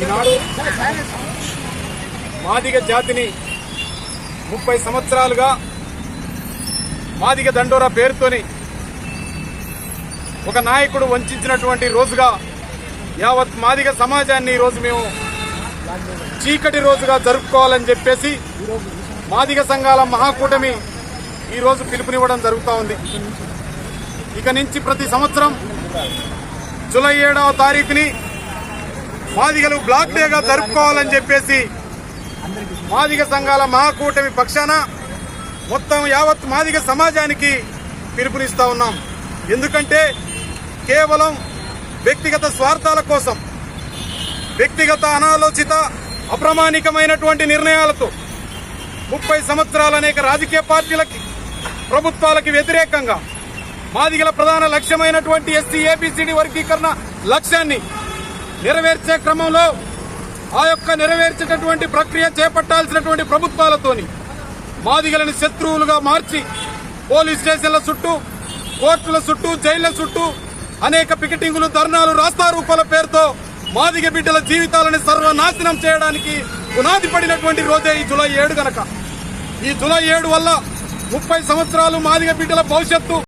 ఈనాడు మాదిగ జాతిని ముప్పై సంవత్సరాలుగా మాదిగ దండోరా పేరుతోని ఒక నాయకుడు వంచినటువంటి రోజుగా యావత్ మాదిగ సమాజాన్ని ఈరోజు మేము చీకటి రోజుగా జరుపుకోవాలని చెప్పేసి మాదిగ సంఘాల మహాకూటమి ఈరోజు పిలుపునివ్వడం జరుగుతూ ఉంది. ఇక నుంచి ప్రతి సంవత్సరం జూలై ఏడవ తారీఖుని మాదిగలు బ్లాక్ డేగా జరుపుకోవాలని చెప్పేసి మాదిగ సంఘాల మహాకూటమి పక్షాన మొత్తం యావత్ మాదిగ సమాజానికి పిలుపునిస్తా ఉన్నాం. ఎందుకంటే కేవలం వ్యక్తిగత స్వార్థాల కోసం వ్యక్తిగత అనాలోచిత అప్రమాణికమైనటువంటి నిర్ణయాలతో ముప్పై సంవత్సరాల అనేక రాజకీయ పార్టీలకి ప్రభుత్వాలకి వ్యతిరేకంగా మాదిగల ప్రధాన లక్ష్యమైనటువంటి ఎస్సీ ఏబిసిడి వర్గీకరణ లక్ష్యాన్ని నెరవేర్చే క్రమంలో ఆ యొక్క నెరవేర్చేటటువంటి ప్రక్రియ చేపట్టాల్సినటువంటి ప్రభుత్వాలతోని మాదిగలను శత్రువులుగా మార్చి పోలీస్ స్టేషన్ల చుట్టూ కోర్టుల చుట్టూ జైళ్ళ చుట్టూ అనేక పికెటింగులు ధర్నాలు రాస్తారూపాల పేరుతో మాదిగ బిడ్డల జీవితాలను సర్వనాశనం చేయడానికి పునాది పడినటువంటి రోజే ఈ జులై ఏడు గనక. ఈ జులై ఏడు వల్ల ముప్పై సంవత్సరాలు మాదిగ బిడ్డల భవిష్యత్తు